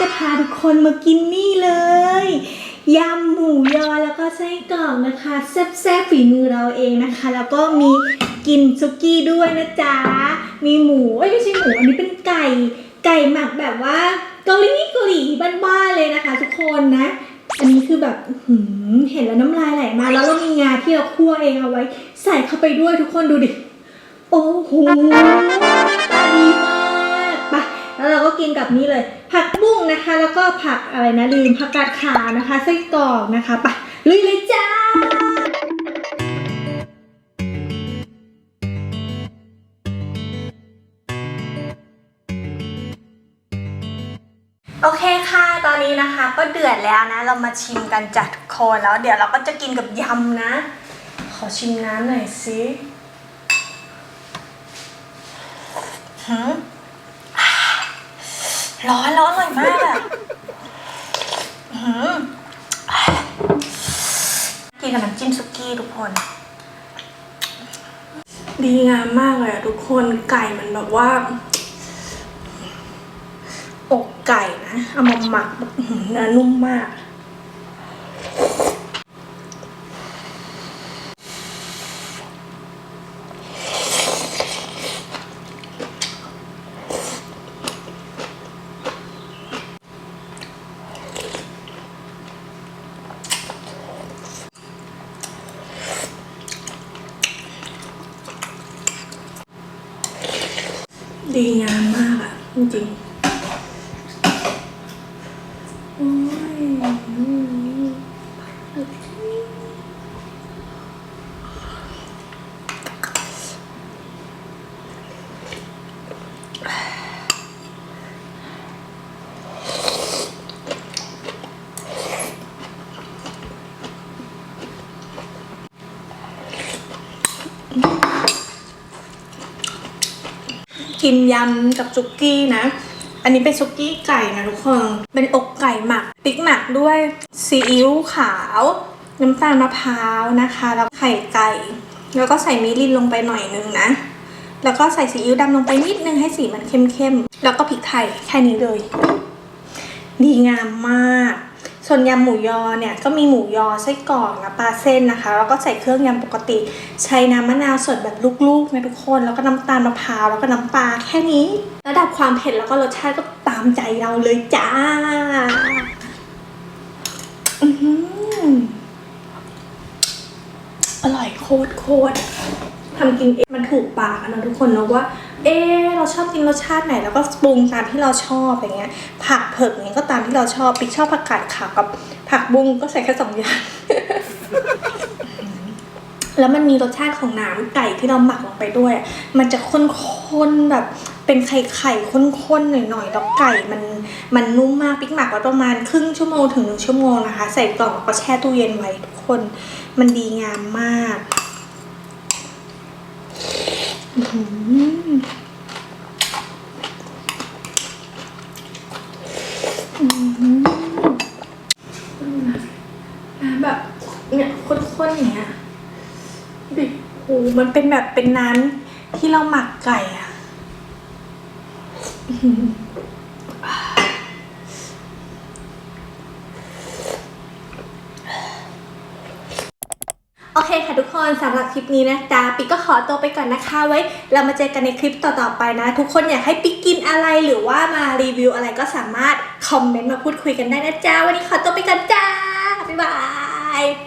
จะพาทุกคนมากินนี่เลยยำหมูยอแล้วก็ไส้กรอกนะคะแซ่บๆฝีมือเราเองนะคะ แล้วก็มีกินซุกี้ด้วยนะจ๊ะมีหมูเอ้ยไม่ใช่หมูอันนี้เป็นไก่ ไก่หมักแบบว่าเกาหลีเกาหลีบ้านๆเลยนะคะ ทุกคนนะ อันนี้คือแบบหือเห็นแล้วน้ำลายไหลมาแล้วเรามีงาที่เราคั่วเองเอาไว้ ใส่เข้าไปด้วยทุกคนดูดิโอ้โหดีมาก แล้วเราก็กินกับนี่เลย ผักบุ้งนะคะ แล้วก็ผักอะไรนะลืมผักกาดขาวนะคะไส้กรอกนะคะไปลุยเลยจ้าโอเคค่ะ ตอนนี้นะคะก็เดือดแล้วนะ เรามาชิมกันจัดโคนแล้ว เดี๋ยวเราก็จะกินกับยำนะ ขอชิมน้ำหน่อยสิหืม ร้อนร้อนอร่อยมากอะหืมกินกับน้ำจิ้มซุกี้ทุกคน ดีงามมากเลยอะทุกคนไก่มันแบบว่า อกไก่นะ เอามาหมักแบบอื้อหือเนื้อนุ่มมาก ดีงามมากอะจริงๆ กินยำกับซุกี้นะ อันนี้เป็นซุกี้ไก่นะทุกคน เป็นอกไก่หมักพริกหมักด้วยซีอิ๊วขาว น้ำตาลมะพร้าวนะคะ แล้วไข่ไก่ แล้วก็ใส่มิรินลงไปหน่อยนึงนะ แล้วก็ใส่ซีอิ๊วดำลงไปนิดนึงให้สีมันเข้มๆ แล้วก็พริกไทยแค่นี้เลย ดีงามมาก ส่วนยำหมูยอเนี่ยก็มีหมูยอไส้กรอกนะปลาเส้นนะคะ แล้วก็ใส่เครื่องยำปกติ ใช้น้ำมะนาวสดแบบลูกๆนะทุกคน แล้วก็น้ำตาลมะพร้าวแล้วก็น้ำปลาแค่นี้ ระดับความเผ็ดแล้วก็รสชาติก็ตามใจเราเลยจ้าอือหือร่อยโคตรโคตรทำกินเองมันถูกปากนะทุกคนเนอะว่า เออเราชอบกินรสชาติไหนแล้วก็ปรุงตามที่เราชอบอย่างเงี้ย ผักเผือกอย่างเงี้ยก็ตามที่เราชอบปิ๊กชอบผักกาดขาวกับผักบุ้งก็ใส่แค่สองอย่าง แล้วมันมีรสชาติของน้ำไก่ที่เราหมักลงไปด้วย มันจะข้นๆแบบเป็นไข่ไข่ข้นๆหน่อยๆแล้วไก่มันมันนุ่มมากปิ๊กหมักไว้ประมาณครึ่งชั่วโมงถึงหนึ่งชั่วโมงนะคะ ใส่กล่องแล้วก็แช่ตู้เย็นไว้ทุกคน มันดีงามมาก น้ำแบบเนี่ยข้นๆอย่างเงี้ยดิโหมันเป็นแบบเป็นน้ำที่เราหมักไก่อะอื้อหือ โอเคค่ะทุกคนสำหรับคลิปนี้นะจ๊ะปิ๊กก็ขอตัวไปก่อนนะคะไว้ เรามาเจอกันในคลิปต่อๆไปนะ ทุกคนอยากให้ปิ๊กกินอะไรหรือว่ามารีวิวอะไรก็สามารถคอมเมนต์มาพูดคุยกันได้นะจ๊ะวันนี้ขอตัวไปก่อนจ้าบ๊ายบาย